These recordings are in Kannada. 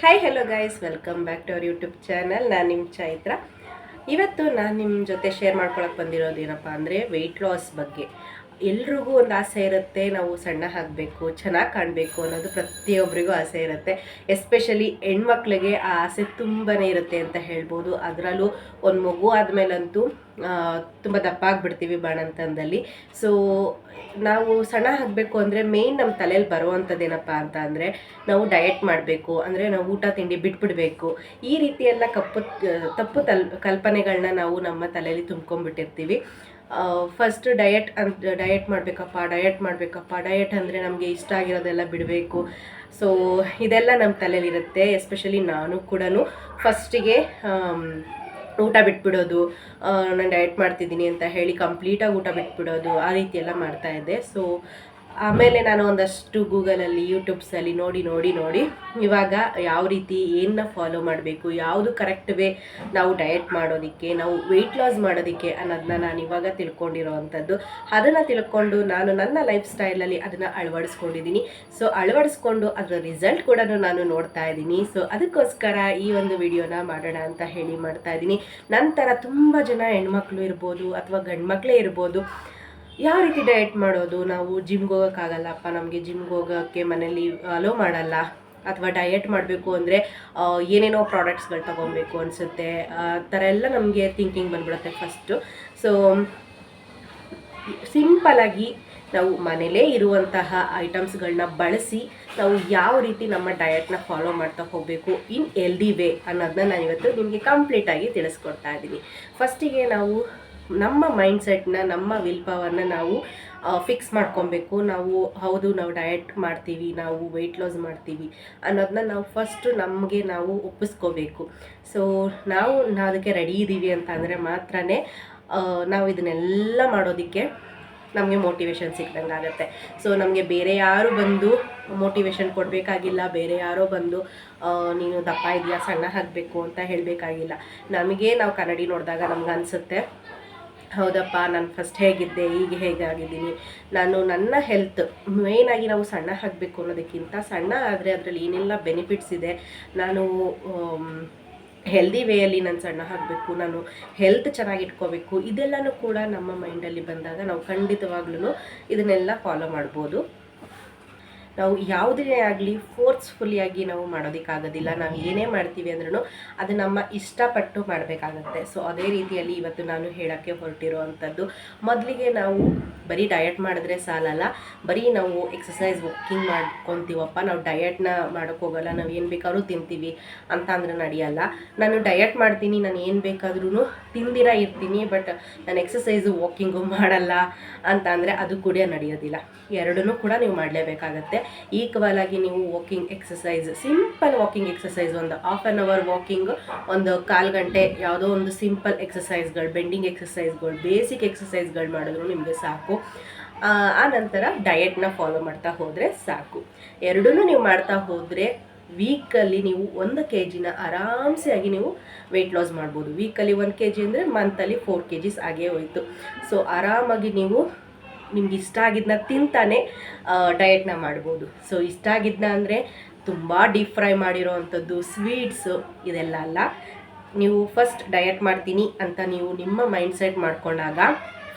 Hi hello guys welcome back to our YouTube channel ನಾನು ನಿಮ್ಮ ಚೈತ್ರ. ಇವತ್ತು ನಾನು ನಿಮ್ಮ ಜೊತೆ ಶೇರ್ ಮಾಡ್ಕೊಳಕ್ಕೆ ಬಂದಿರೋದು ಏನಪ್ಪ ಅಂದರೆ ವೆಯ್ಟ್ ಲಾಸ್ ಬಗ್ಗೆ. ಎಲ್ರಿಗೂ ಒಂದು ಆಸೆ ಇರುತ್ತೆ, ನಾವು ಸಣ್ಣ ಆಗಬೇಕು, ಚೆನ್ನಾಗಿ ಕಾಣಬೇಕು ಅನ್ನೋದು ಪ್ರತಿಯೊಬ್ಬರಿಗೂ ಆಸೆ ಇರುತ್ತೆ. ಎಸ್ಪೆಷಲಿ ಹೆಣ್ಮಕ್ಳಿಗೆ ಆ ಆಸೆ ತುಂಬಾ ಇರುತ್ತೆ ಅಂತ ಹೇಳ್ಬೋದು. ಅದರಲ್ಲೂ ಒಂದು ಮಗು ಆದಮೇಲಂತೂ ತುಂಬ ದಪ್ಪ ಆಗಿಬಿಡ್ತೀವಿ ಬಾಣಂತನದಲ್ಲಿ ಸೊ ನಾವು ಸಣ್ಣ ಆಗಬೇಕು ಅಂದರೆ ಮೇಯ್ನ್ ನಮ್ಮ ತಲೆಯಲ್ಲಿ ಬರುವಂಥದ್ದೇನಪ್ಪ ಅಂತ ಅಂದರೆ, ನಾವು ಡಯಟ್ ಮಾಡಬೇಕು, ಅಂದರೆ ನಾವು ಊಟ, ತಿಂಡಿ ಬಿಟ್ಬಿಡಬೇಕು. ಈ ರೀತಿಯೆಲ್ಲ ಕಪ್ಪು, ತಪ್ಪು ತಲ್ ಕಲ್ಪನೆಗಳನ್ನ ನಾವು ನಮ್ಮ ತಲೆಯಲ್ಲಿ ತುಂಬ್ಕೊಂಡ್ಬಿಟ್ಟಿರ್ತೀವಿ. ಫಸ್ಟ್ ಡಯಟ್ ಅಂತ ಡಯಟ್ ಮಾಡಬೇಕಪ್ಪ ಡಯಟ್ ಮಾಡಬೇಕಪ್ಪ. ಡಯಟ್ ಅಂದರೆ ನಮಗೆ ಇಷ್ಟ ಆಗಿರೋದೆಲ್ಲ ಬಿಡಬೇಕು. ಸೊ ಇದೆಲ್ಲ ನಮ್ಮ ತಲೆಯಲ್ಲಿರುತ್ತೆ ಎಸ್ಪೆಷಲಿ ನಾನು ಕೂಡ ಫಸ್ಟಿಗೆ ಊಟ ಬಿಟ್ಬಿಡೋದು. ನಾನು ಡಯಟ್ ಮಾಡ್ತಿದ್ದೀನಿ ಅಂತ ಹೇಳಿ ಕಂಪ್ಲೀಟಾಗಿ ಊಟ ಬಿಟ್ಬಿಡೋದು. ಆ ರೀತಿ ಮಾಡ್ತಾಯಿದ್ದೆ ಸೊ ಆಮೇಲೆ ನಾನು ಒಂದಷ್ಟು ಗೂಗಲಲ್ಲಿ, ಯೂಟ್ಯೂಬ್ಸಲ್ಲಿ ನೋಡಿ ನೋಡಿ ನೋಡಿ ಇವಾಗ ಯಾವ ರೀತಿ ಏನನ್ನ ಫಾಲೋ ಮಾಡಬೇಕು, ಯಾವುದು ಕರೆಕ್ಟ್ ವೇ ನಾವು ಡಯಟ್ ಮಾಡೋದಕ್ಕೆ, ನಾವು ವೆಯ್ಟ್ ಲಾಸ್ ಮಾಡೋದಕ್ಕೆ ಅನ್ನೋದನ್ನ ನಾನು ಇವಾಗ ತಿಳ್ಕೊಂಡಿರೋ ಅಂಥದ್ದು. ಅದನ್ನು ತಿಳ್ಕೊಂಡು ನಾನು ನನ್ನ ಲೈಫ್ ಸ್ಟೈಲಲ್ಲಿ ಅದನ್ನು ಅಳವಡಿಸ್ಕೊಂಡಿದ್ದೀನಿ ಸೊ ಅಳವಡಿಸ್ಕೊಂಡು ಅದರ ರಿಸಲ್ಟ್ ಕೂಡ ನಾನು ನೋಡ್ತಾ ಇದ್ದೀನಿ ಸೊ ಅದಕ್ಕೋಸ್ಕರ ಈ ಒಂದು ವಿಡಿಯೋನ ಮಾಡೋಣ ಅಂತ ಹೇಳಿ ಮಾಡ್ತಾ ಇದ್ದೀನಿ ನಂತರ ತುಂಬ ಜನ ಹೆಣ್ಮಕ್ಳು ಇರ್ಬೋದು ಅಥವಾ ಗಂಡ್ಮಕ್ಳೇ ಇರ್ಬೋದು. ಯಾವ ರೀತಿ ಡಯಟ್ ಮಾಡೋದು? ನಾವು ಜಿಮ್ಗೆ ಹೋಗೋಕ್ಕಾಗಲ್ಲಪ್ಪ? ನಮಗೆ ಜಿಮ್ಗೆ ಹೋಗೋಕ್ಕೆ ಮನೇಲಿ ಅಲೋ ಮಾಡಲ್ಲ. ಅಥವಾ ಡಯಟ್ ಮಾಡಬೇಕು ಅಂದರೆ ಏನೇನೋ ಪ್ರಾಡಕ್ಟ್ಸ್ಗಳು ತೊಗೊಬೇಕು ಅನಿಸುತ್ತೆ. ಆ, ಥರ ಎಲ್ಲ ನಮಗೆ ಥಿಂಕಿಂಗ್ ಬಂದ್ಬಿಡುತ್ತೆ ಫಸ್ಟು ಸೊ ಸಿಂಪಲಾಗಿ ನಾವು ಮನೇಲೇ ಇರುವಂತಹ ಐಟಮ್ಸ್ಗಳನ್ನ ಬಳಸಿ, ನಾವು ಯಾವ ರೀತಿ ನಮ್ಮ ಡಯಟ್ನ ಫಾಲೋ ಮಾಡ್ತಾ ಹೋಗಬೇಕು ಇನ್ ಎಲ್ದಿ ವೇ ಅನ್ನೋದನ್ನ ನಾನು ಇವತ್ತು ನಿಮಗೆ ಕಂಪ್ಲೀಟಾಗಿ ತಿಳಿಸ್ಕೊಡ್ತಾ ಇದ್ದೀನಿ. ಫಸ್ಟಿಗೆ ನಾವು ನಮ್ಮ ಮೈಂಡ್ಸೆಟ್ನ ನಮ್ಮ ವಿಲ್ ಪವರ್ನ ನಾವು ಫಿಕ್ಸ್ ಮಾಡ್ಕೊಬೇಕು. ನಾವು, ಹೌದು, ನಾವು ಡಯಟ್ ಮಾಡ್ತೀವಿ, ನಾವು ವೆಯ್ಟ್ ಲಾಸ್ ಮಾಡ್ತೀವಿ ಅನ್ನೋದನ್ನ ನಾವು ಫಸ್ಟು ನಮಗೆ ನಾವು ಒಪ್ಪಿಸ್ಕೋಬೇಕು. ಸೊ ನಾವು ಅದಕ್ಕೆ ರೆಡಿ ಇದ್ದೀವಿ ಅಂತ ಅಂದರೆ ಮಾತ್ರ ನಾವು ಇದನ್ನೆಲ್ಲ ಮಾಡೋದಕ್ಕೆ ನಮಗೆ ಮೋಟಿವೇಶನ್ ಸಿಕ್ದಂಗೆ ಆಗುತ್ತೆ. ಸೊ ನಮಗೆ ಬೇರೆ ಯಾರು ಬಂದು ಮೋಟಿವೇಶನ್ ಕೊಡಬೇಕಾಗಿಲ್ಲ, ಬೇರೆ ಯಾರೋ ಬಂದು ನೀನು ದಪ್ಪ ಇದೆಯಾ, ಸಣ್ಣ ಆಗಬೇಕು ಅಂತ ಹೇಳಬೇಕಾಗಿಲ್ಲ. ನಮಗೆ ನಾವು ಕನ್ನಡಿ ನೋಡಿದಾಗ ನಮ್ಗೆ ಅನಿಸುತ್ತೆ ಹೌದಪ್ಪ, ನಾನು ಫಸ್ಟ್ ಹೇಗಿದ್ದೆ ಈಗ ಹೇಗಾಗಿದ್ದೀನಿ ನಾನು ನನ್ನ ಹೆಲ್ತ್ ಮೇಯ್ನಾಗಿ ನಾವು ಸಣ್ಣ ಹಾಕಬೇಕು ಅನ್ನೋದಕ್ಕಿಂತ ಸಣ್ಣ ಆದರೆ ಅದರಲ್ಲಿ ಏನೆಲ್ಲ ಬೆನಿಫಿಟ್ಸ್ ಇದೆ, ನಾನು ಹೆಲ್ದಿ ವೇಯಲ್ಲಿ ನಾನು ಸಣ್ಣ ಆಗಬೇಕು, ನಾನು ಹೆಲ್ತ್ ಚೆನ್ನಾಗಿಟ್ಕೋಬೇಕು ಇದೆಲ್ಲನೂ ಕೂಡ ನಮ್ಮ ಮೈಂಡಲ್ಲಿ ಬಂದಾಗ ನಾವು ಖಂಡಿತವಾಗ್ಲೂ ಇದನ್ನೆಲ್ಲ ಫಾಲೋ ಮಾಡ್ಬೋದು. ನಾವು ಯಾವುದೇ ಆಗಲಿ ಫೋರ್ಸ್ಫುಲ್ಲಿಯಾಗಿ ನಾವು ಮಾಡೋದಕ್ಕಾಗೋದಿಲ್ಲ. ನಾವು ಏನೇ ಮಾಡ್ತೀವಿ ಅಂದ್ರೂ ಅದು ನಮ್ಮ ಇಷ್ಟಪಟ್ಟು ಮಾಡಬೇಕಾಗತ್ತೆ. ಸೊ ಅದೇ ರೀತಿಯಲ್ಲಿ ಇವತ್ತು ನಾನು ಹೇಳೋಕ್ಕೆ ಹೊರಟಿರೋ ಅಂಥದ್ದು. ಮೊದಲಿಗೆ ನಾವು ಬರೀ ಡಯಟ್ ಮಾಡಿದ್ರೆ ಸಾಲಲ್ಲ. ಬರೀ ನಾವು ಎಕ್ಸಸೈಸ್ ವಾಕಿಂಗ್ ಮಾಡ್ಕೊತೀವಪ್ಪ. ನಾವು ಡಯಟ್ನ ಮಾಡೋಕ್ಕೋಗಲ್ಲ ನಾವು ಏನು ಬೇಕಾದ್ರೂ ತಿಂತೀವಿ ಅಂತ ಅಂದ್ರೆ ನಡೆಯಲ್ಲ. ನಾನು ಡಯಟ್ ಮಾಡ್ತೀನಿ, ನಾನು ಏನು ಬೇಕಾದ್ರೂ ತಿಂದಿರ ಇರ್ತೀನಿ ಬಟ್ ನಾನು ಎಕ್ಸಸೈಸು ವಾಕಿಂಗು ಮಾಡಲ್ಲ ಅಂತ ಅಂದರೆ ಅದು ಕೂಡ ನಡೆಯೋದಿಲ್ಲ. ಎರಡನ್ನೂ ಕೂಡ ನೀವು ಮಾಡಲೇಬೇಕಾಗತ್ತೆ. ಈಕ್ವಲ್ ಆಗಿ ನೀವು walking exercise simple walking exercise ಒಂದು ಹಾಫ್ ಆನ್ ಅವರ್ ವಾಕಿಂಗ್ ಒಂದು ಕಾಲು ಗಂಟೆ ಯಾವುದೋ ಒಂದು ಸಿಂಪಲ್ ಎಕ್ಸಸೈಸ್ಗಳು ಬೆಂಡಿಂಗ್ ಎಕ್ಸಸೈಸ್ಗಳು ಬೇಸಿಕ್ ಎಕ್ಸಸೈಸ್ಗಳು ಮಾಡಿದ್ರು ನಿಮಗೆ ಸಾಕು. ಆ ನಂತರ ಡಯೆಟ್ನ ಫಾಲೋ ಮಾಡ್ತಾ ಹೋದರೆ ಸಾಕು. ಎರಡೂ ನೀವು ಮಾಡ್ತಾ ಹೋದರೆ ವೀಕಲ್ಲಿ ನೀವು ಒಂದು ಕೆ ಜಿನ ಆರಾಮ್ಸೆ ನೀವು ವೆಯ್ಟ್ ಲಾಸ್ ಮಾಡ್ಬೋದು. ವೀಕಲ್ಲಿ ಒಂದು ಕೆ ಜಿ ಅಂದರೆ ಮಂತಲ್ಲಿ ಫೋರ್ ಕೆ ಜಿಸ್ ಆಗೇ ಹೋಯಿತು. ಸೊ ಆರಾಮಾಗಿ ನೀವು ನಿಮ್ಗೆ ಇಷ್ಟ ಆಗಿದ್ದನ್ನ ತಿಂತಾನೆ ಡಯೆಟ್ನ ಮಾಡ್ಬೋದು. ಸೊ ಇಷ್ಟ ಆಗಿದ್ದನ್ನ ಅಂದರೆ ತುಂಬ ಡೀಪ್ ಫ್ರೈ ಮಾಡಿರೋ ಅಂಥದ್ದು ಸ್ವೀಟ್ಸು ಇದೆಲ್ಲ ಅಲ್ಲ. ನೀವು ಫಸ್ಟ್ ಡಯಟ್ ಮಾಡ್ತೀನಿ ಅಂತ ನೀವು ನಿಮ್ಮ ಮೈಂಡ್ ಸೆಟ್ ಮಾಡ್ಕೊಂಡಾಗ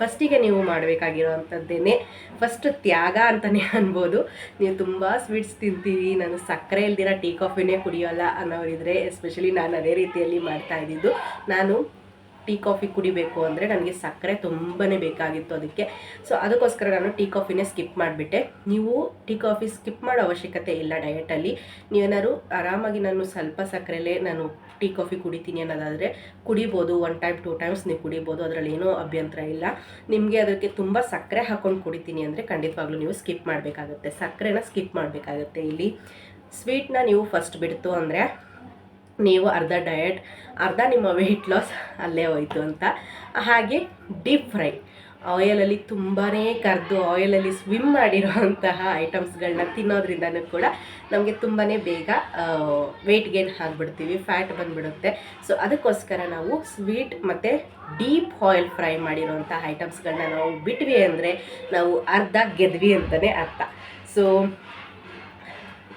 ಫಸ್ಟಿಗೆ ನೀವು ಮಾಡಬೇಕಾಗಿರೋ ಅಂಥದ್ದೇನೆ ಫಸ್ಟ್ ತ್ಯಾಗ ಅಂತಲೇ ಅನ್ಬೋದು. ನೀವು ತುಂಬ ಸ್ವೀಟ್ಸ್ ತಿಂತೀವಿ ನಾನು ಸಕ್ಕರೆ ಇಲ್ದಿರ ಟೀ ಕಾಫಿನೇ ಕುಡಿಯೋಲ್ಲ ಅನ್ನೋರಿದ್ರೆ ಎಸ್ಪೆಷಲಿ ನಾನು ಅದೇ ರೀತಿಯಲ್ಲಿ ಮಾಡ್ತಾ ಇದ್ದಿದ್ದು, ನಾನು ಟೀ ಕಾಫಿ ಕುಡಿಬೇಕು ಅಂದರೆ ನನಗೆ ಸಕ್ಕರೆ ತುಂಬಾ ಬೇಕಾಗಿತ್ತು ಅದಕ್ಕೆ. ಸೊ ಅದಕ್ಕೋಸ್ಕರ ನಾನು ಟೀ ಕಾಫಿನೇ ಸ್ಕಿಪ್ ಮಾಡಿಬಿಟ್ಟೆ. ನೀವು ಟೀ ಕಾಫಿ ಸ್ಕಿಪ್ ಮಾಡೋ ಅವಶ್ಯಕತೆ ಇಲ್ಲ ಡಯಟಲ್ಲಿ. ನೀವೇನಾದ್ರು ಆರಾಮಾಗಿ ನಾನು ಸ್ವಲ್ಪ ಸಕ್ಕರೆಲೇ ನಾನು ಟೀ ಕಾಫಿ ಕುಡಿತೀನಿ ಅನ್ನೋದಾದರೆ ಕುಡಿಬೋದು. ಒನ್ ಟೈಮ್ ಟೂ ಟೈಮ್ಸ್ ನೀವು ಕುಡಿಬೋದು. ಅದರಲ್ಲಿ ಏನೂ ಅಭ್ಯಂತರ ಇಲ್ಲ. ನಿಮಗೆ ಅದಕ್ಕೆ ತುಂಬ ಸಕ್ಕರೆ ಹಾಕ್ಕೊಂಡು ಕುಡಿತೀನಿ ಅಂದರೆ ಖಂಡಿತವಾಗ್ಲೂ ನೀವು ಸ್ಕಿಪ್ ಮಾಡಬೇಕಾಗುತ್ತೆ. ಸಕ್ಕರೆನ ಸ್ಕಿಪ್ ಮಾಡಬೇಕಾಗುತ್ತೆ ಇಲ್ಲಿ. ಸ್ವೀಟ್ನ ನೀವು ಫಸ್ಟ್ ಬಿಡ್ತು ಅಂದರೆ ನೀವು ಅರ್ಧ ಡಯಟ್ ಅರ್ಧ ನಿಮ್ಮ ವೆಯ್ಟ್ ಲಾಸ್ ಅಲ್ಲೇ ಹೋಯಿತು ಅಂತ. ಹಾಗೆ ಡೀಪ್ ಫ್ರೈ ಆಯಲಲ್ಲಿ ತುಂಬಾ ಕರೆದು ಆಯಲಲ್ಲಿ ಸ್ವಿಮ್ ಮಾಡಿರೋಂತಹ ಐಟಮ್ಸ್ಗಳನ್ನ ತಿನ್ನೋದ್ರಿಂದನೂ ಕೂಡ ನಮಗೆ ತುಂಬಾ ಬೇಗ ವೆಯ್ಟ್ ಗೇನ್ ಆಗಿಬಿಡ್ತೀವಿ ಫ್ಯಾಟ್ ಬಂದುಬಿಡುತ್ತೆ. ಸೊ ಅದಕ್ಕೋಸ್ಕರ ನಾವು ಸ್ವೀಟ್ ಮತ್ತು ಡೀಪ್ ಆಯಿಲ್ ಫ್ರೈ ಮಾಡಿರೋಂಥ ಐಟಮ್ಸ್ಗಳನ್ನ ನಾವು ಬಿಟ್ವಿ ಅಂದರೆ ನಾವು ಅರ್ಧ ಗೆದ್ವಿ ಅಂತಲೇ ಅರ್ಥ. ಸೊ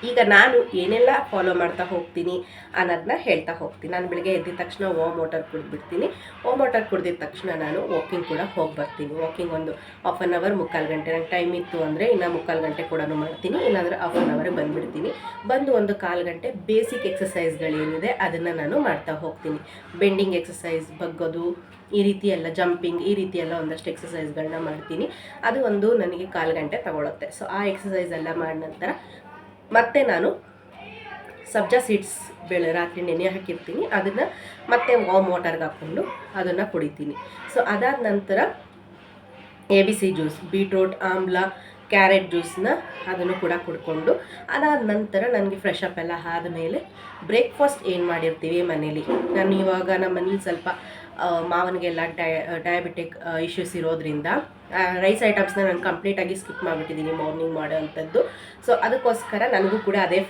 ಈಗ ನಾನು ಏನೆಲ್ಲ ಫಾಲೋ ಮಾಡ್ತಾ ಹೋಗ್ತೀನಿ ಅನ್ನೋದನ್ನ ಹೇಳ್ತಾ ಹೋಗ್ತೀನಿ. ನಾನು ಬೆಳಿಗ್ಗೆ ಎದ್ದಿದ ತಕ್ಷಣ ಓಮ್ ವಾಟರ್ ಕುಡಿದ್ಬಿಡ್ತೀನಿ. ಓಮ್ ವಾಟರ್ ಕುಡಿದಿದ ತಕ್ಷಣ ನಾನು ವಾಕಿಂಗ್ ಕೂಡ ಹೋಗಿ ಬರ್ತೀನಿ ವಾಕಿಂಗ್ ಒಂದು ಹಾಫ್ ಆನ್ ಅವರ್ ಮುಕ್ಕಾಲು ಗಂಟೆ. ನಂಗೆ ಟೈಮ್ ಇತ್ತು ಅಂದರೆ ಇನ್ನು ಮುಕ್ಕಾಲು ಗಂಟೆ ಕೂಡ ಮಾಡ್ತೀನಿ. ಇಲ್ಲಾಂದರೆ ಹಾಫ್ ಆನ್ ಅವರ್ ಬಂದುಬಿಡ್ತೀನಿ. ಬಂದು ಒಂದು ಕಾಲು ಗಂಟೆ ಬೇಸಿಕ್ ಎಕ್ಸಸೈಸ್ಗಳೇನಿದೆ ಅದನ್ನು ನಾನು ಮಾಡ್ತಾ ಹೋಗ್ತೀನಿ. ಬೆಂಡಿಂಗ್ ಎಕ್ಸಸೈಸ್ ಬಗ್ಗೋದು, ಈ ರೀತಿ ಎಲ್ಲ ಜಂಪಿಂಗ್ ಈ ರೀತಿ ಎಲ್ಲ ಒಂದಷ್ಟು ಎಕ್ಸಸೈಸ್ಗಳನ್ನ ಮಾಡ್ತೀನಿ. ಅದು ಒಂದು ನನಗೆ ಕಾಲು ಗಂಟೆ ತಗೊಳುತ್ತೆ. ಸೊ ಆ ಎಕ್ಸಸೈಸ್ ಎಲ್ಲ ಮಾಡಿದ ನಂತರ ಮತ್ತೆ ನಾನು ಸಬ್ಜಾ ಸೀಡ್ಸ್ ಬೆಳೆ ರಾತ್ರಿ ನೆನೆ ಹಾಕಿರ್ತೀನಿ. ಅದನ್ನು ಮತ್ತೆ ವಾಮ್ ವಾಟರ್ಗೆ ಹಾಕ್ಕೊಂಡು ಅದನ್ನು ಕುಡಿತೀನಿ. ಸೊ ಅದಾದ ನಂತರ A B C juice, beetroot, amla, carrot ಜ್ಯೂಸನ್ನ ಅದನ್ನು ಕೂಡ ಕುಡ್ಕೊಂಡು, ಅದಾದ ನಂತರ ನನಗೆ ಫ್ರೆಶ್ ಅಪ್ ಎಲ್ಲ ಆದಮೇಲೆ ಬ್ರೇಕ್ಫಾಸ್ಟ್ ಏನು ಮಾಡಿರ್ತೀವಿ ಮನೇಲಿ. ನಾನು ಇವಾಗ ನಮ್ಮ ಮನೇಲಿ ಸ್ವಲ್ಪ ಮಾವನಿಗೆಲ್ಲ ಡಯ ಡಯಾಬಿಟಿಕ್ ಇಶ್ಯೂಸ್ ಇರೋದ್ರಿಂದ ರೈಸ್ ಐಟಮ್ಸ್ನ ನಾನು ಕಂಪ್ಲೀಟಾಗಿ ಸ್ಕಿಪ್ ಮಾಡಿಬಿಟ್ಟಿದ್ದೀನಿ ಮಾರ್ನಿಂಗ್ ಮಾಡೋ ಅಂಥದ್ದು ಸೊ ಅದಕ್ಕೋಸ್ಕರ ನನಗೂ ಕೂಡ ಅದೇ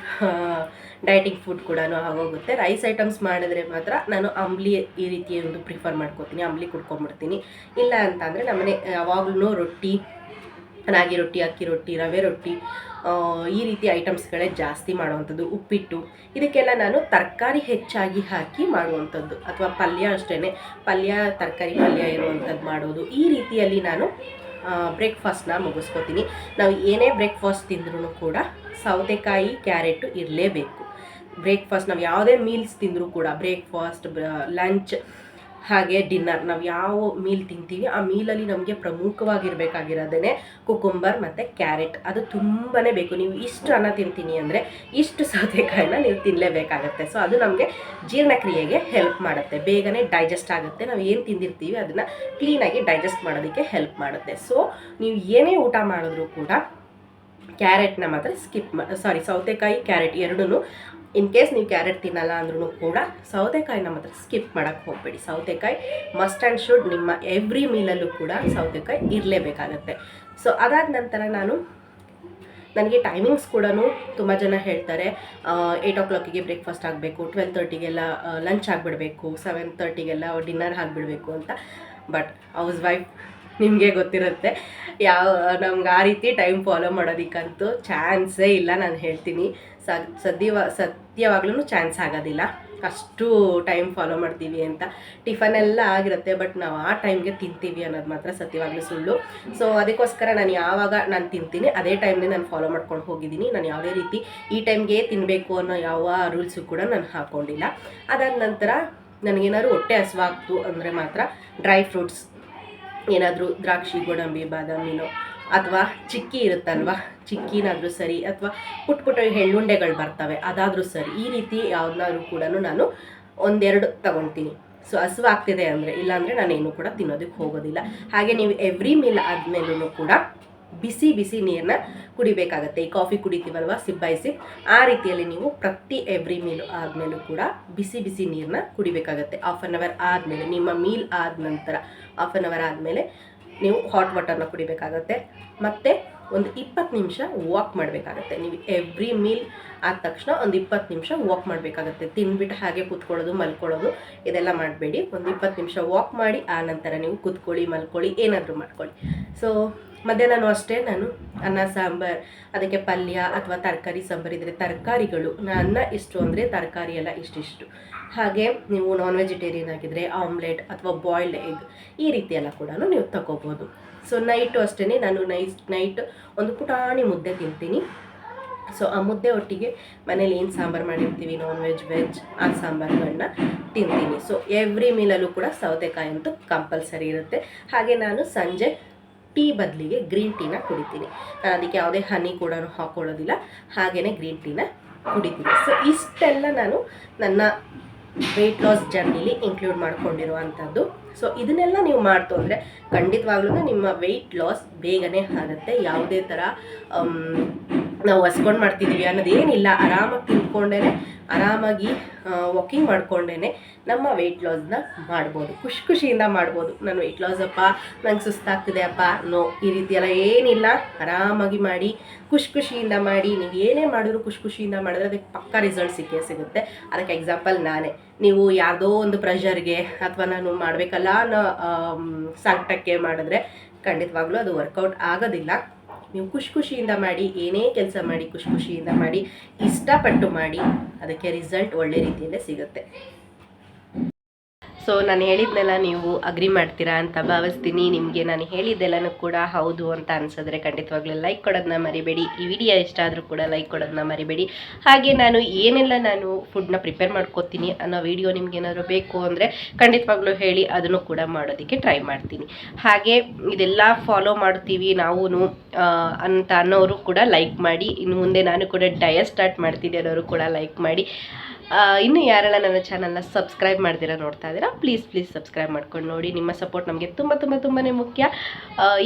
ಡಯಟಿಂಗ್ ಫುಡ್ ಕೂಡ ಆಗೋಗುತ್ತೆ. ರೈಸ್ ಐಟಮ್ಸ್ ಮಾಡಿದ್ರೆ ಮಾತ್ರ ನಾನು ಅಂಬ್ಲಿ ಈ ರೀತಿಯ ಒಂದು ಪ್ರಿಫರ್ ಮಾಡ್ಕೋತೀನಿ. ಅಂಬ್ಲಿ ಕುಡ್ಕೊಂಬಿಡ್ತೀನಿ ಇಲ್ಲ ಅಂತ ಅಂದರೆ ನಮ್ಮನೆ ಯಾವಾಗಲೂ ರೊಟ್ಟಿ ರಾಗಿ ರೊಟ್ಟಿ, ಅಕ್ಕಿ ರೊಟ್ಟಿ, ರವೆ ರೊಟ್ಟಿ ಈ ರೀತಿ ಐಟಮ್ಸ್ಗಳೇ ಜಾಸ್ತಿ ಮಾಡುವಂಥದ್ದು. ಉಪ್ಪಿಟ್ಟು, ಇದಕ್ಕೆಲ್ಲ ನಾನು ತರಕಾರಿ ಹೆಚ್ಚಾಗಿ ಹಾಕಿ ಮಾಡುವಂಥದ್ದು. ಅಥವಾ ಪಲ್ಯ ಅಷ್ಟೇ ಪಲ್ಯ, ತರಕಾರಿ ಪಲ್ಯ ಇರುವಂಥದ್ದು ಮಾಡೋದು. ಈ ರೀತಿಯಲ್ಲಿ ನಾನು ಬ್ರೇಕ್ಫಾಸ್ಟ್ನ ಮುಗಿಸ್ಕೊತೀನಿ. ನಾವು ಏನೇ ಬ್ರೇಕ್ಫಾಸ್ಟ್ ತಿಂದ್ರೂ ಕೂಡ ಸೌತೆಕಾಯಿ, ಕ್ಯಾರೆಟು ಇರಲೇಬೇಕು. ಬ್ರೇಕ್ಫಾಸ್ಟ್ ನಾವು ಯಾವುದೇ ಮೀಲ್ಸ್ ತಿಂದರೂ ಕೂಡ ಬ್ರೇಕ್ಫಾಸ್ಟ್ ಲಂಚ್ ಹಾಗೆ ಡಿನ್ನರ್ ನಾವು ಯಾವ ಮೀಲ್ ತಿಂತೀವಿ, ಆ ಮೀಲಲ್ಲಿ ನಮಗೆ ಪ್ರಮುಖವಾಗಿರಬೇಕಾಗಿರೋದೇ ಕುಕುಂಬರ್ ಮತ್ತು ಕ್ಯಾರೆಟ್ ಅದು ತುಂಬಾ ಬೇಕು. ನೀವು ಇಷ್ಟು ಅನ್ನ ತಿಂತೀನಿ ಅಂದರೆ ಇಷ್ಟು ಸೌತೆಕಾಯಿನ ನೀವು ತಿನ್ನಲೇಬೇಕಾಗತ್ತೆ ಸೊ ಅದು ನಮಗೆ ಜೀರ್ಣಕ್ರಿಯೆಗೆ ಹೆಲ್ಪ್ ಮಾಡುತ್ತೆ. ಬೇಗನೆ ಡೈಜೆಸ್ಟ್ ಆಗುತ್ತೆ. ನಾವು ಏನು ತಿಂದಿರ್ತೀವಿ, ಅದನ್ನು ಕ್ಲೀನಾಗಿ ಡೈಜೆಸ್ಟ್ ಮಾಡೋದಕ್ಕೆ ಹೆಲ್ಪ್ ಮಾಡುತ್ತೆ. ಸೊ ನೀವು ಏನೇ ಊಟ ಮಾಡಿದ್ರೂ ಕೂಡ ಕ್ಯಾರೆಟ್ನ ಮಾತ್ರ ಸ್ಕಿಪ್ ಸಾರಿ ಸೌತೆಕಾಯಿ, ಕ್ಯಾರೆಟ್ ಎರಡೂ ಇನ್ ಕೇಸ್ ನೀವು ಕ್ಯಾರೆಟ್ ತಿನ್ನಲ್ಲ ಅಂದ್ರೂ ಕೂಡ ಸೌತೆಕಾಯಿನ ಮಾತ್ರ ಸ್ಕಿಪ್ ಮಾಡೋಕ್ಕೆ ಹೋಗಬೇಡಿ. ಸೌತೆಕಾಯಿ ಮಸ್ಟ್ ಆ್ಯಂಡ್ ಶುಡ್ ನಿಮ್ಮ ಎವ್ರಿ ಮೀಲಲ್ಲೂ ಕೂಡ ಸೌತೆಕಾಯಿ ಇರಲೇಬೇಕಾಗತ್ತೆ. ಸೊ ಅದಾದ ನಂತರ ನಾನು ನನಗೆ ಟೈಮಿಂಗ್ಸ್ ಕೂಡ ತುಂಬ ಜನ ಹೇಳ್ತಾರೆ ಏಯ್ಟ್ ಓ ಕ್ಲಾಕಿಗೆ ಬ್ರೇಕ್ಫಾಸ್ಟ್ ಆಗಬೇಕು ಟ್ವೆಲ್ ತರ್ಟಿಗೆಲ್ಲ ಲಂಚ್ ಆಗಿಬಿಡಬೇಕು ಸೆವೆನ್ ತರ್ಟಿಗೆಲ್ಲ ಡಿನ್ನರ್ ಆಗಿಬಿಡಬೇಕು ಅಂತ. ಬಟ್ ಹೌಸ್ ವೈಫ್ ನಿಮಗೆ ಗೊತ್ತಿರುತ್ತೆ. ಯಾವ, ನಮ್ಗೆ ಆ ರೀತಿ ಟೈಮ್ ಫಾಲೋ ಮಾಡೋದಕ್ಕಂತೂ ಚಾನ್ಸೇ ಇಲ್ಲ ನಾನು ಹೇಳ್ತೀನಿ. ಸದ್ಯವ ಸತ್ಯವಾಗ್ಲೂ ಚಾನ್ಸ್ ಆಗೋದಿಲ್ಲ. ಅಷ್ಟು ಟೈಮ್ ಫಾಲೋ ಮಾಡ್ತೀವಿ ಅಂತ. ಟಿಫನ್ ಎಲ್ಲ ಆಗಿರುತ್ತೆ ಬಟ್ ನಾವು ಆ ಟೈಮ್ಗೆ ತಿಂತೀವಿ ಅನ್ನೋದು ಮಾತ್ರ ಸತ್ಯವಾಗ್ಲೂ ಸುಳ್ಳು. ಸೊ ಅದಕ್ಕೋಸ್ಕರ ನಾನು ಯಾವಾಗ ನಾನು ತಿಂತೀನಿ, ಅದೇ ಟೈಮ್ನೇ ನಾನು ಫಾಲೋ ಮಾಡ್ಕೊಂಡು ಹೋಗಿದ್ದೀನಿ. ನಾನು ಯಾವುದೇ ರೀತಿ ಈ ಟೈಮ್ಗೆ ತಿನ್ನಬೇಕು ಅನ್ನೋ ಯಾವ ರೂಲ್ಸು ಕೂಡ ನಾನು ಹಾಕ್ಕೊಂಡಿಲ್ಲ ಅದಾದ ನಂತರ ನನಗೇನಾದ್ರು ಹೊಟ್ಟೆ ಹಸುವಾಗ್ತು ಅಂದರೆ ಮಾತ್ರ ಡ್ರೈ ಫ್ರೂಟ್ಸ್ ಏನಾದರೂ ದ್ರಾಕ್ಷಿ, ಗೋಡಂಬಿ, ಬಾದಾಮಿನೋ ಅಥವಾ ಚಿಕ್ಕಿ ಇರುತ್ತಲ್ವ? ಚಿಕ್ಕಿನಾದರೂ ಸರಿ ಅಥವಾ ಪುಟ್ ಪುಟ್ಟ ಹೆಣ್ಣುಂಡೆಗಳು ಬರ್ತವೆ, ಅದಾದರೂ ಸರಿ. ಈ ರೀತಿ ಯಾವ್ದಾದ್ರೂ ಕೂಡ ನಾನು ಒಂದೆರಡು ತಗೊಳ್ತೀನಿ ಸೊ ಹಸುವಾಗ್ತಿದೆ ಅಂದರೆ, ಇಲ್ಲಾಂದರೆ ನಾನೇನು ಕೂಡ ತಿನ್ನೋದಕ್ಕೆ ಹೋಗೋದಿಲ್ಲ. ಹಾಗೆ ನೀವು ಎವ್ರಿ ಮೀಲ್ ಆದಮೇಲೂ ಕೂಡ ಬಿಸಿ ಬಿಸಿ ನೀರನ್ನ ಕುಡಿಬೇಕಾಗತ್ತೆ. ಈ ಕಾಫಿ ಕುಡಿತೀವಲ್ವ? ಸಿಪ್ ಆ ರೀತಿಯಲ್ಲಿ ನೀವು ಪ್ರತಿ ಎವ್ರಿ ಮೀಲ್ ಆದಮೇಲೂ ಕೂಡ ಬಿಸಿ ಬಿಸಿ ನೀರನ್ನ ಕುಡಿಬೇಕಾಗತ್ತೆ. ಹಾಫ್ ಆನ್ ಅವರ್ ಆದಮೇಲೆ, ನಿಮ್ಮ ಮೀಲ್ ಆದ ನಂತರ ಹಾಫ್ ಆನ್ ಅವರ್ ಆದಮೇಲೆ ನೀವು ಹಾಟ್ ವಾಟರ್ನ ಕುಡಿಬೇಕಾಗತ್ತೆ. ಮತ್ತು ಒಂದು ಇಪ್ಪತ್ತು ನಿಮಿಷ ವಾಕ್ ಮಾಡಬೇಕಾಗತ್ತೆ. ನೀವು ಎವ್ರಿ ಮೀಲ್ ಆದ ತಕ್ಷಣ ಒಂದು ಇಪ್ಪತ್ತು ನಿಮಿಷ ವಾಕ್ ಮಾಡಬೇಕಾಗತ್ತೆ. ತಿಂದ್ಬಿಟ್ಟು ಹಾಗೆ ಕೂತ್ಕೊಳ್ಳೋದು, ಮಲ್ಕೊಳ್ಳೋದು, ಇದೆಲ್ಲ ಮಾಡಬೇಡಿ. ಒಂದು ಇಪ್ಪತ್ತು ನಿಮಿಷ ವಾಕ್ ಮಾಡಿ, ಆ ನಂತರ ನೀವು ಕೂತ್ಕೊಳ್ಳಿ, ಮಲ್ಕೊಳ್ಳಿ, ಏನಾದರೂ ಮಾಡ್ಕೊಳ್ಳಿ. ಸೊ ಮಧ್ಯಾಹ್ನನೂ ಅಷ್ಟೇ ನಾನು ಅನ್ನ, ಸಾಂಬಾರು, ಅದಕ್ಕೆ ಪಲ್ಯ ಅಥವಾ ತರಕಾರಿ, ಸಾಂಬಾರು ಇದ್ದರೆ ತರಕಾರಿಗಳು. ಅನ್ನ ಇಷ್ಟು ಅಂದರೆ ತರಕಾರಿ ಎಲ್ಲ ಇಷ್ಟಿಷ್ಟು. ಹಾಗೆ ನೀವು ನಾನ್ ವೆಜಿಟೇರಿಯನ್ ಆಗಿದ್ದರೆ ಆಮ್ಲೆಟ್ ಅಥವಾ ಬಾಯ್ಲ್ಡ್ ಎಗ್ ಈ ರೀತಿ ಎಲ್ಲ ಕೂಡ ನೀವು ತಗೋಬೋದು. ಸೊ ನೈಟು ಅಷ್ಟೇ ನಾನು ನೈಟ್ ನೈಟ್ ಒಂದು ಪುಟಾಣಿ ಮುದ್ದೆ ತಿಂತೀನಿ. ಸೊ ಆ ಮುದ್ದೆ ಒಟ್ಟಿಗೆ ಮನೇಲಿ ಏನು ಸಾಂಬಾರು ಮಾಡಿರ್ತೀವಿ? ನಾನ್ ವೆಜ್ ವೆಜ್ ಆ ಸಾಂಬಾರುಗಳನ್ನ ತಿಂತೀನಿ. ಸೊ ಎವ್ರಿ ಮೀಲಲ್ಲೂ ಕೂಡ ಸೌತೆಕಾಯಿ ಅಂತೂ ಕಂಪಲ್ಸರಿ ಇರುತ್ತೆ. ಹಾಗೆ ನಾನು ಸಂಜೆ ಟೀ ಬದಲಿಗೆ ಗ್ರೀನ್ ಟೀನ ಕುಡಿತೀನಿ. ನಾನು ಅದಕ್ಕೆ ಯಾವುದೇ ಹನಿ ಕೂಡ ಹಾಕೊಳ್ಳೋದಿಲ್ಲ. ಹಾಗೆಯೇ ಗ್ರೀನ್ ಟೀನ ಕುಡಿತೀನಿ. ಸೊ ಇಷ್ಟೆಲ್ಲ ನಾನು ನನ್ನ ವೆಯ್ಟ್ ಲಾಸ್ ಜರ್ನಿಲಿ ಇನ್ಕ್ಲೂಡ್ ಮಾಡ್ಕೊಂಡಿರುವಂಥದ್ದು. ಸೊ ಇದನ್ನೆಲ್ಲ ನೀವು ಮಾಡ್ತು ಅಂದರೆ ಖಂಡಿತವಾಗ್ಲೂ ನಿಮ್ಮ ವೆಯ್ಟ್ ಲಾಸ್ ಬೇಗನೆ ಆಗುತ್ತೆ ಯಾವುದೇ ಥರ ನಾವು ಹೊಸ್ಕೊಂಡು ಮಾಡ್ತಿದ್ದೀವಿ ಅನ್ನೋದೇನಿಲ್ಲ ಆರಾಮಾಗಿ ತಿನ್ಕೊಂಡೇ ಆರಾಮಾಗಿ ವಾಕಿಂಗ್ ಮಾಡ್ಕೊಂಡೇ ನಮ್ಮ ವೆಯ್ಟ್ ಲಾಸ್ನ ಮಾಡ್ಬೋದು. ಖುಷಿ ಖುಷಿಯಿಂದ ಮಾಡ್ಬೋದು. ನಾನು ವೆಯ್ಟ್ ಲಾಸ್ ಅಪ್ಪ, ನಂಗೆ ಸುಸ್ತಾಗ್ತಿದೆ ಅಪ್ಪ ನೋ ಈ ರೀತಿಯೆಲ್ಲ ಏನಿಲ್ಲ. ಆರಾಮಾಗಿ ಮಾಡಿ, ಖುಷಿ ಖುಷಿಯಿಂದ ಮಾಡಿ, ನೀವು ಏನೇ ಮಾಡಿದ್ರು ಖುಷಿ ಖುಷಿಯಿಂದ ಮಾಡಿದ್ರೆ ಅದಕ್ಕೆ ಪಕ್ಕ ರಿಸಲ್ಟ್ ಸಿಕ್ಕೇ ಸಿಗುತ್ತೆ. ಅದಕ್ಕೆ ಎಕ್ಸಾಂಪಲ್ ನಾನೇ. ನೀವು ಯಾವುದೋ ಒಂದು ಪ್ರೆಷರ್ಗೆ ಅಥವಾ ನಾನು ಮಾಡಬೇಕಲ್ಲ ಅನ್ನೋ ಸಂಕಟಕ್ಕೆ ಮಾಡಿದ್ರೆ ಖಂಡಿತವಾಗ್ಲೂ ಅದು ವರ್ಕೌಟ್ ಆಗೋದಿಲ್ಲ. ನೀವು ಖುಷಿ ಖುಷಿಯಿಂದ ಮಾಡಿ, ಏನೇ ಕೆಲಸ ಮಾಡಿ ಖುಷಿ ಖುಷಿಯಿಂದ ಮಾಡಿ, ಇಷ್ಟಪಟ್ಟು ಮಾಡಿ, ಅದಕ್ಕೆ ರಿಸಲ್ಟ್ ಒಳ್ಳೆ ರೀತಿಯಲ್ಲೇ ಸಿಗುತ್ತೆ. ಸೊ ನಾನು ಹೇಳಿದ್ನೆಲ್ಲ ನೀವು ಅಗ್ರಿ ಮಾಡ್ತೀರಾ ಅಂತ ಭಾವಿಸ್ತೀನಿ. ನಿಮಗೆ ನಾನು ಹೇಳಿದ್ದೆಲ್ಲನೂ ಕೂಡ ಹೌದು ಅಂತ ಅನ್ಸಿದ್ರೆ ಖಂಡಿತವಾಗ್ಲೂ ಲೈಕ್ ಕೊಡೋದನ್ನ ಮರಿಬೇಡಿ. ಈ ವಿಡಿಯೋ ಇಷ್ಟ ಆದರೂ ಕೂಡ ಲೈಕ್ ಕೊಡೋದನ್ನ ಮರಿಬೇಡಿ. ಹಾಗೆ ನಾನು ಏನೆಲ್ಲ ನಾನು ಫುಡ್ನ ಪ್ರಿಪೇರ್ ಮಾಡ್ಕೋತೀನಿ ಅನ್ನೋ ವಿಡಿಯೋ ನಿಮ್ಗೆ ಏನಾದರೂ ಬೇಕು ಅಂದರೆ ಖಂಡಿತವಾಗ್ಲೂ ಹೇಳಿ, ಅದನ್ನು ಕೂಡ ಮಾಡೋದಕ್ಕೆ ಟ್ರೈ ಮಾಡ್ತೀನಿ. ಹಾಗೆ ಇದೆಲ್ಲ ಫಾಲೋ ಮಾಡ್ತೀವಿ ನಾವು ಅಂತ ಅನ್ನೋರು ಕೂಡ ಲೈಕ್ ಮಾಡಿ. ಇನ್ನು ಮುಂದೆ ನಾನು ಕೂಡ ಡಯಟ್ ಸ್ಟಾರ್ಟ್ ಮಾಡ್ತೀನಿ ಅನ್ನೋರು ಕೂಡ ಲೈಕ್ ಮಾಡಿ. ಇನ್ನು ಯಾರೆಲ್ಲ ನನ್ನ ಚಾನಲ್ನ ಸಬ್ಸ್ಕ್ರೈಬ್ ಮಾಡ್ದಿರ ನೋಡ್ತಾ ಇದ್ದೀರಾ ಪ್ಲೀಸ್ ಪ್ಲೀಸ್ ಸಬ್ಸ್ಕ್ರೈಬ್ ಮಾಡ್ಕೊಂಡು ನೋಡಿ. ನಿಮ್ಮ ಸಪೋರ್ಟ್ ನಮಗೆ ತುಂಬ ತುಂಬ ತುಂಬಾ ಮುಖ್ಯ.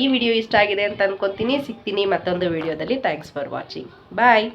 ಈ ವಿಡಿಯೋ ಇಷ್ಟ ಆಗಿದೆ ಅಂತ ಅನ್ಕೊತೀನಿ. ಸಿಗ್ತೀನಿ ಮತ್ತೊಂದು ವಿಡಿಯೋದಲ್ಲಿ ಥ್ಯಾಂಕ್ಸ್ ಫಾರ್ ವಾಚಿಂಗ್ ಬಾಯ್